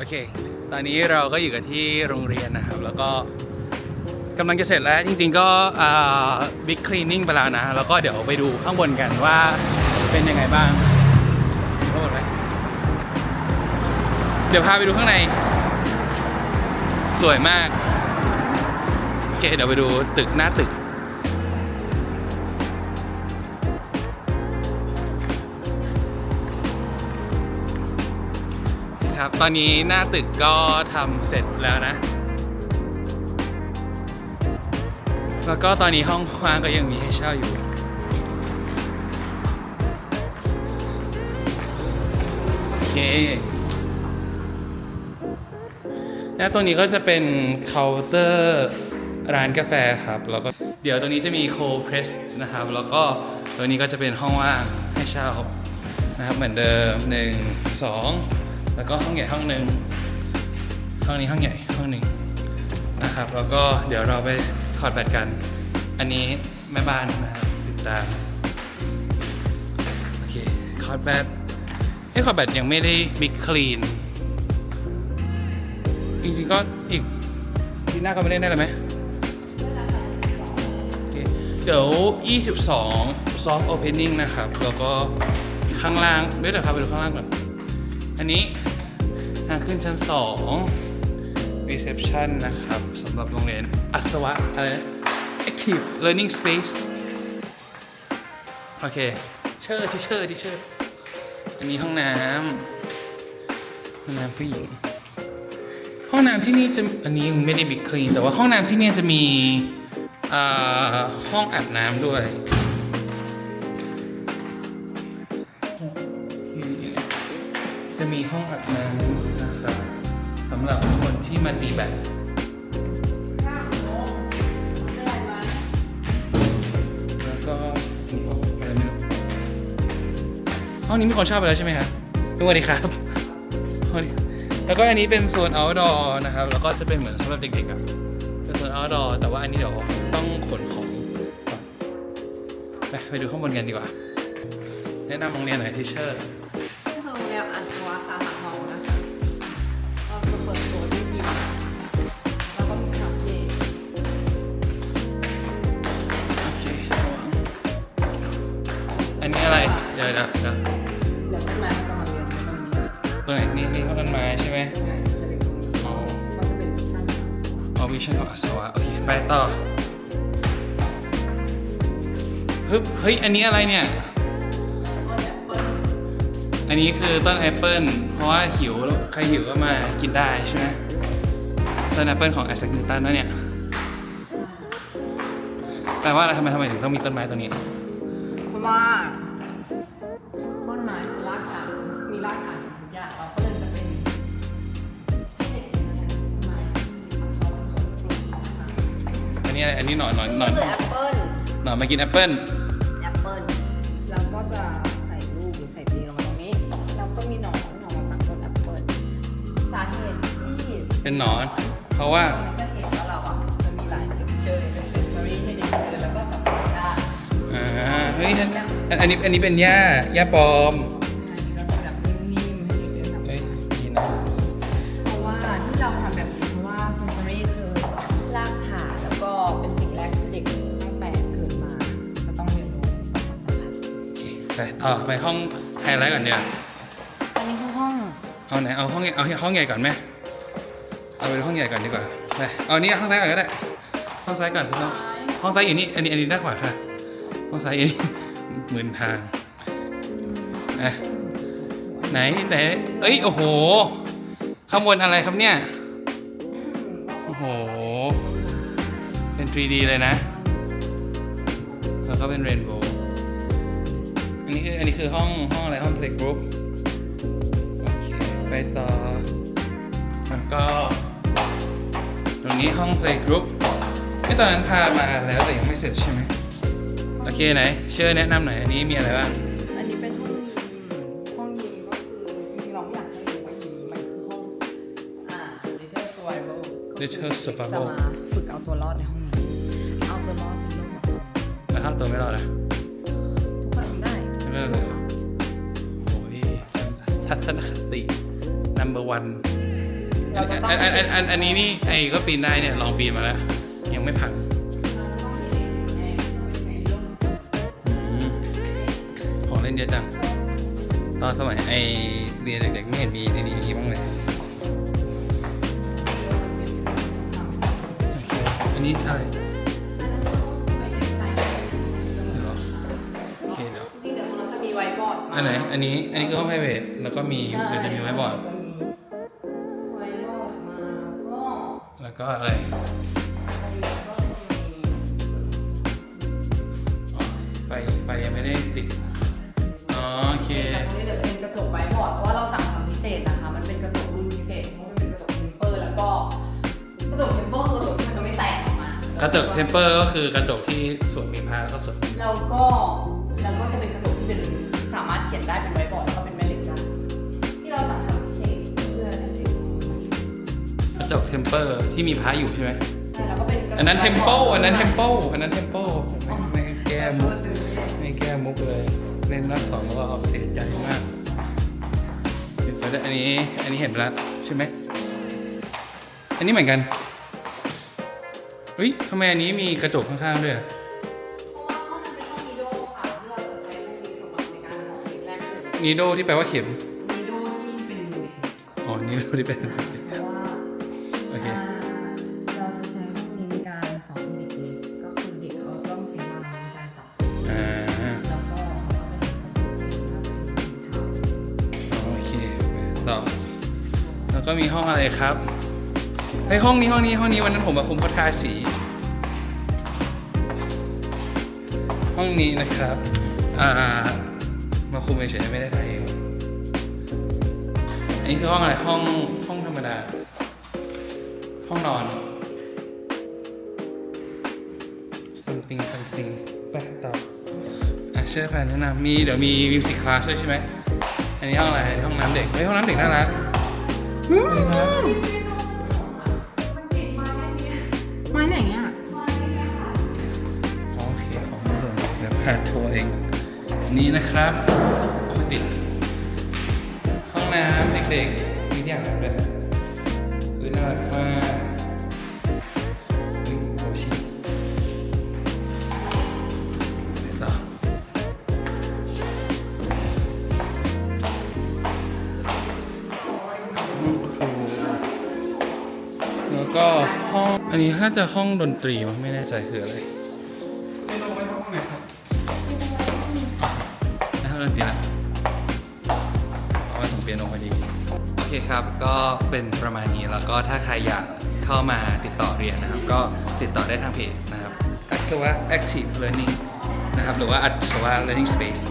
โอเค ตอนนี้เราก็อยู่กันที่โรงเรียนนะครับ แล้วก็กำลังจะเสร็จแล้ว จริง ๆ ก็บิ๊กคลีนนิ่งไปแล้วนะ แล้วก็เดี๋ยวไปดูข้างบนกันว่าเป็นยังไงบ้างข้างบนไหมเดี๋ยวพาไปดูข้างใน สวยมาก โอเค เดี๋ยวไปดูตึกหน้าตึก ตอนนี้หน้าตึกก็ทำเสร็จแล้วนะ แล้วก็ตอนนี้ห้องว่างก็ยังมีให้เช่าอยู่ โอเคและตรงนี้ก็จะเป็นเคาน์เตอร์ร้านกาแฟครับ แล้วก็เดี๋ยวตรงนี้จะมีโคเพรสนะครับ แล้วก็ตรงนี้ก็จะเป็นห้องว่างให้เช่านะครับเหมือนเดิม 1 2 แล้วก็ห้องใหญ่ห้องหนึ่งห้องนี้ห้องใหญ่ห้องหนึ่งนะครับ แล้วก็เดี๋ยวเราไปถอดแบตกัน อันนี้แม่บ้านนะครับติดตามโอเคถอดแบตเอ้ยถอดแบตยังไม่ได้บิ๊กคลีนจริงๆก็อีกทีหน้าก็ไม่เล่นได้เลยไหมเคเดี๋ยว 22 soft opening นะครับ แล้วก็ข้างล่างเดี๋ยวเดี๋ยวครับไปดูข้างล่างก่อน อันนี้ ทางขึ้นชั้น2 reception นะครับสำหรับโรงเรียนอัศวะอะไรนะ active learning space โอเคเชิญที่เชิญที่เชิญอันนี้ห้องน้ำห้องน้ำผู้หญิงห้องน้ำที่นี่จะอันนี้ไม่ได้บิ๊กคลีนแต่ว่าห้องน้ำที่นี่จะมีห้องอาบน้ำด้วยจะมีห้องอาบน้ำำหรับคนที่มาตีแบดแล้วก็มีห้องอะไรไม่รู้ห้องนี้มีคนช่าไปแล้วใช่ไหมครับสวัสดีครับแล้วก็อันนี้เป็นโซน outdoor นะครับ แล้วก็จะเป็นเหมือนสำหรับเด็กๆอะเป็นโซน outdoor แต่ว่าอันนี้เดี๋ยวต้องขนของไปไปดูข้างบนกันดีกว่า แนะนำโรงเรียนหน่อยทีเชอร์ ชั่นของอัศวะ โอเค ไปต่อฮึบเฮ้ย อันนี้อะไรเนี่ย อันนี้คือต้นแอปเปิลเพราะว่าหิวแล้วใครหิวก็มากินได้ใช่ไหมต้นแอปเปิลของไอแซคนิวตันนะเนี่ยแปลว่าอะไรทำไมทำไมถึงต้องมีต้นไม้ตัวนี้ เพราะว่า นนี้อะไรอันนี้หนอนหนอนหนอนนี่คือแอปเปิ้ลหนอนมากินแอปเปิลแอปเปิลแล้วก็จะใส่ลูกหรือใส่ตีลงมาตรงนี้แล้วก็มีหนอนหนอนมาตัดต้นแอปเปิลสาเหตุที่เป็นหนอน เพราะว่าเราจะเห็นว่าเราอะจะมีหลายเทคเจอร์เป็นเซนซอรี่ให้เด็กเจอแล้วก็สัมผัสได้อ่าเฮ้ยนั่นอันอันนี้อันนี้เป็นหญ้าหญ้าปลอม ไปต่อไปห้องไฮไลท์ก่อนเดี๋ยวอันนี้คือห้องเอาไหนเอาห้องใหญ่เอาห้องใหญ่ก่อนไหมเอาไปดูห้องใหญ่ก่อนดีกว่าไปเอานี่ห้องซ้ายก่อนก็ได้ห้องซ้ายก่อนห้องห้องซ้ายอยู่นี่อันนี้อันนี้ด้านขวาค่ะห้องซ้ายอยู่นี่หมื่นทางอะไหนไหนเอ้ยโอ้โหข้างบนอะไรครับเนี่ยโอ้โหเป็น 3D เลยนะ แล้วก็เป็นเรนโบว์ อันนี้คืออันนี้คือห้องห้องอะไรห้อง playgroup โอเคไปต่อ แล้วก็ ตรงนี้ห้อง playgroup ที่ตอนนั้นพามาแล้วแต่ยังไม่เสร็จใช่ไหมโอเคไหนเชื่อแนะนำหน่อยอันนี้มีอะไรบ้างอันนี้เป็นห้องยิมห้องยิมก็คือจริงๆเราไม่อยากให้รู้ว่ายิมมันคือห้องอ่า little survival ก็คือ Little survival จะมาฝึกเอาตัวรอดในห้องนี้ เอาตัวรอดในโลกของเรา แล้วถ้าตัวไม่รอดอะทุกคนทำได้ไม่เป็นไรโอ้ยทัศนคติ number one เราจะต้องอันอันอันอันอันนี้นี่ไอ้ก็ปีนได้เนี่ยลองปีนมาแล้ว ยังไม่พังอืมของเล่นเยอะจัง ตอนสมัยไอเรียนเด็กๆไม่เห็นมีที่นี่บ้างเลยโอเคอันนี้อะไร อร์ดมาอันไหน อันนี้ อันนี้ก็ห้อง private แล้วก็มีเดี๋ยวจะมีไว้บอร์ดจะมีไวท์บอร์ดมาก็แล้วก็อะไรอ๋อไฟไฟยังไม่ได้ติด อ๋อโอเคแต่ตรงนี้เดี๋ยวจะเป็นกระจกไวท์บอร์ดเพราะว่าเราสั่งทำพิเศษนะคะ มันเป็นกระจกรุ่นพิเศษเพราะมันเป็นกระจกเทมเปอร์แล้วก็กระจกเทมเปอร์คือกระจกที่มันจะไม่แตกออกมากระจกเทมเปอร์ก็คือกระจกที่ส่วนมีพาแล้วก็ส่วนมีแล้วก็แล้วก็จะเป็นกระจกที่เป็นสามารถ เขียนได้เป็นไวท์บอร์ดแล้วก็เป็นแม่เหล็กได้ที่เราสั่งทำพิเศษเพื่อให้เด็กกระจกเทมเปอร์ที่มีพาอยู่ใช่ไหมใช่แล้วก็เป็นกระจกอันนั้นเทมเ l ลอันนั้นเทมเล l ลอันนั้นเทมเ l ลไม่ไม่แก้มุกไม่แก้มุกเลยเล่นรอบสองแล้วก็เสียใจมากเห็นไปแล้วอันนี้อันนี้เห็นไปแล้วใช่ไหมอันนี้เหมือนกันเฮ้ยทำไมอันนี้มีกระจกข้างๆด้วย นีโดที่แปลว่าเข็มนิโดที่เป็นเด็กอ๋อ นีโดที่เป็นเพราะว่าโอเคเราจะใช้ห้องนี้ในการสอนเด็กเล็กก็คือเด็กเขาต้องใช้มือในการจับอ่า แล้วก็เขาก็จะเห็นกระจกเองแล้วเป็นถุงเท้า โอเคต่อแล้วก็มีห้องอะไรครับเฮ้ยห้องนี้ห้องนี้ห้องนี้วันนั้นผมมาคุมเขาทาสี ห้องนี้นะครับ อ่า มาคุมเฉยๆไม่ได้ถ่ายเอง อันนี้คือห้องอะไร ห้องห้องธรรมดา ห้องนอน something something ไปต่ออะเชื่อแฟนแนะนำมีเดี๋ยวมีมิวสิคคลาสด้วยใช่ไหม อันนี้ห้องอะไร ห้องน้ำเด็ก เฮ้ยห้องน้ำเด็กน่ารักน่ารักไม้ไหนอะโอเคของไม่หล่นเดี๋ยวพาทัวร์เอง อันนี้นะครับปกติห้องน้ำเด็กๆ มีที่อาบน้ำด้วยเออน่ารักมากโอชิเดี๋ยวต่อแล้วก็ห้อง อันนี้น่าจะห้องดนตรีมั้งไม่แน่ใจคืออะไร ปียโนพอดี โอเคครับ ก็เป็นประมาณนี้แล้วก็ถ้าใครอยากเข้ามาติดต่อเรียนนะครับ ก็ติดต่อได้ทางเพจนะครับอัศวะ Active Learning นะครับ หรือว่าอัศวะ Learning Space